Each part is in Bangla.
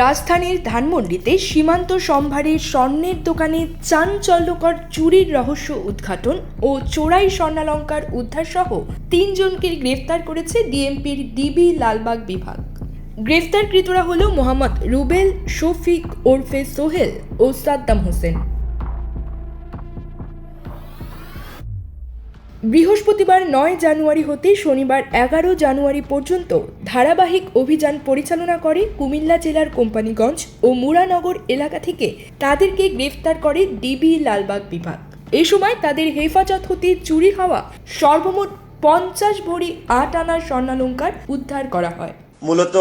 রাজধানীর ধানমন্ডিতে সীমান্ত সম্ভারের স্বর্ণের দোকানে চাঞ্চল্যকর চুরির রহস্য উদ্ঘাটন ও চোরাই স্বর্ণালঙ্কার উদ্ধার সহ তিনজনকে গ্রেফতার করেছে ডিএমপির ডিবি লালবাগ বিভাগ। গ্রেফতারকৃতরা হল মোহাম্মদ রুবেল, শফিক ওরফে সোহেল ও সাদ্দাম হোসেন। বৃহস্পতিবার নয় জানুয়ারি হতে শনিবার এগারো জানুয়ারি পর্যন্ত ধারাবাহিক অভিযান পরিচালনা করে কুমিল্লা জেলার কোম্পানিগঞ্জ ও মুরানগর এলাকা থেকে তাদেরকে গ্রেফতার করে ডিবি লালবাগ বিভাগ। এ সময় তাদের হেফাজত হতে চুরি হওয়া সর্বমোট পঞ্চাশ ভরি আট আনার স্বর্ণালঙ্কার উদ্ধার করা হয়। মূলত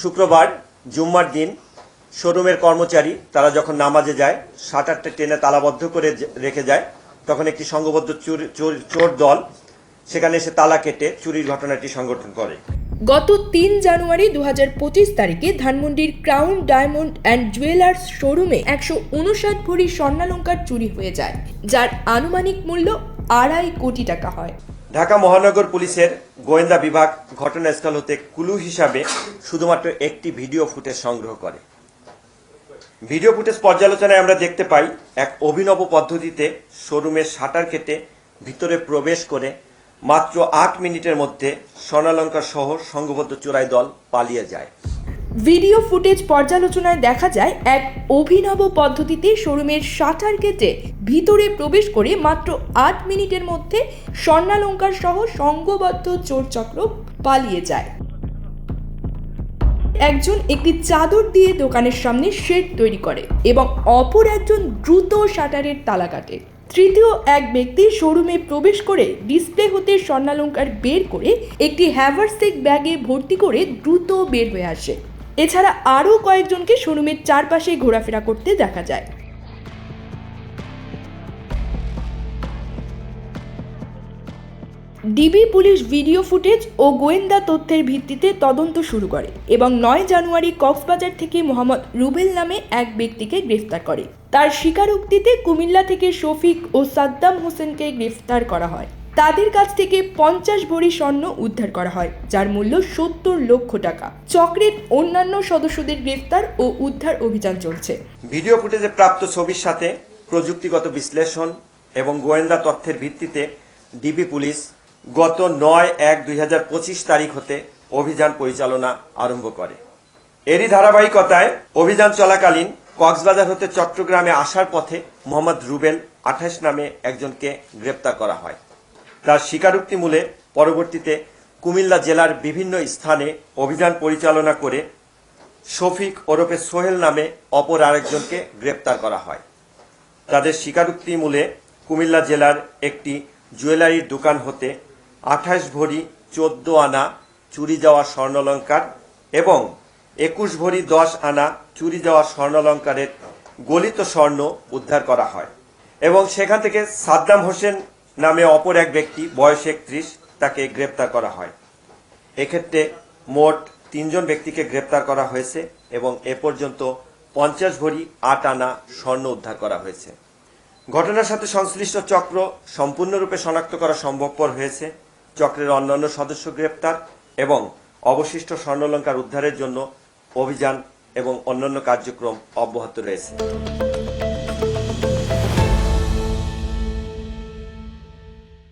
শুক্রবার, জুম্মার দিন শোরুমের কর্মচারী তারা যখন নামাজে যায়, সাত আটটা ট্রেনে তালাবদ্ধ করে রেখে যায় তখন একটি সংঘবদ্ধ চুরি- দল সেখানে এসে তালা কেটে চুরির ঘটনাটি সংগঠন করে। গত তিন জানুয়ারি দু হাজার পঁচিশ তারিখে ধানমন্ডির ক্রাউন ডায়মন্ড অ্যান্ড জুয়েলার্স শোরুমে একশো উনষাট ভরি স্বর্ণালঙ্কার চুরি হয়ে যায় যার আনুমানিক মূল্য আড়াই কোটি টাকা হয়। ঢাকা মহানগর পুলিশের গোয়েন্দা বিভাগ ঘটনাস্থল হতে কুলু হিসাবে শুধুমাত্র একটি ভিডিও ফুটেজ সংগ্রহ করে। ভিডিও ফুটেজ পর্যালোচনায় আমরা দেখতে পাই, এক অভিনব পদ্ধতিতে শোরুমের শাটার কেটে ভিতরে প্রবেশ করে মাত্র আট মিনিটের মধ্যে স্বর্ণালঙ্কার সহ সংঘবদ্ধ চোরাই দল পালিয়ে যায়। ভিডিও ফুটেজ পর্যালোচনায় দেখা যায়, এক অভিনব পদ্ধতিতে শোরুমের শাটার কেটে ভিতরে প্রবেশ করে মাত্র আট মিনিটের মধ্যে স্বর্ণালঙ্কার সহ সংঘবদ্ধ চোরচক্র পালিয়ে যায়। একজন একটি চাদর দিয়ে দোকানের সামনে শেড তৈরি করে এবং অপর একজন দ্রুত শাটারের তালা কাটে। তৃতীয় এক ব্যক্তি শোরুমে প্রবেশ করে ডিসপ্লে হতে স্বর্ণালঙ্কার বের করে একটি হ্যাভারসেক ব্যাগে ভর্তি করে দ্রুত বের হয়ে আসে। এছাড়া আরও কয়েকজনকে শোরুমের চারপাশে ঘোরাফেরা করতে দেখা যায়। ডিবি পুলিশ ভিডিও ফুটেজ ও গোয়েন্দা তথ্যের ভিত্তিতে তদন্ত শুরু করে এবং নয় জানুয়ারি কক্সবাজার থেকে মোহাম্মদ রুবেল নামে এক ব্যক্তিকে গ্রেফতার করে। তার স্বীকারোক্তিতে কুমিল্লা থেকে শফিক ও সাদ্দাম হোসেনকে গ্রেফতার করা হয়। তাদের কাছ থেকে পঞ্চাশ ভরি স্বর্ণ উদ্ধার করা হয়, যার মূল্য সত্তর লক্ষ টাকা। চক্রের অন্যান্য সদস্যদের গ্রেফতার ও উদ্ধার অভিযান চলছে। ভিডিও ফুটেজে প্রাপ্ত ছবির সাথে প্রযুক্তিগত বিশ্লেষণ এবং গোয়েন্দা তথ্যের ভিত্তিতে ডিবি পুলিশ গত নয় এক দুই তারিখ হতে অভিযান পরিচালনা আরম্ভ করে। এরই ধারাবাহিকতায় অভিযান চলাকালীন কক্সবাজার হতে চট্টগ্রামে আসার পথে মোহাম্মদ রুবেল আঠাশ নামে একজনকে গ্রেপ্তার করা হয়। তার স্বীকারোক্তি মূলে পরবর্তীতে কুমিল্লা জেলার বিভিন্ন স্থানে অভিযান পরিচালনা করে শফিক ওরফে সোহেল নামে অপর আরেকজনকে গ্রেপ্তার করা হয়। তাদের স্বীকারোক্তি মূলে কুমিল্লা জেলার একটি জুয়েলারির দোকান হতে আঠাশ ভরি চোদ্দ আনা চুরি যাওয়া স্বর্ণলঙ্কার এবং একুশ ভরি দশ আনা চুরি যাওয়া স্বর্ণলঙ্কারের গলিত স্বর্ণ উদ্ধার করা হয়। এবং সেখান থেকে সাদ্দাম হোসেন নামে অপর এক ব্যক্তি, বয়স একত্রিশ, তাকে গ্রেপ্তার করা হয়। এক্ষেত্রে মোট তিনজন ব্যক্তিকে গ্রেপ্তার করা হয়েছে এবং এ পর্যন্ত পঞ্চাশ ভরি আট আনা স্বর্ণ উদ্ধার করা হয়েছে। ঘটনার সাথে সংশ্লিষ্ট চক্র সম্পূর্ণরূপে শনাক্ত করা সম্ভবপর হয়েছে। চক্রের অন্যান্য সদস্য গ্রেপ্তার এবং অবশিষ্ট স্বর্ণলঙ্কার উদ্ধারের জন্য অভিযান এবং অন্যান্য কার্যক্রম অব্যাহত রয়েছে।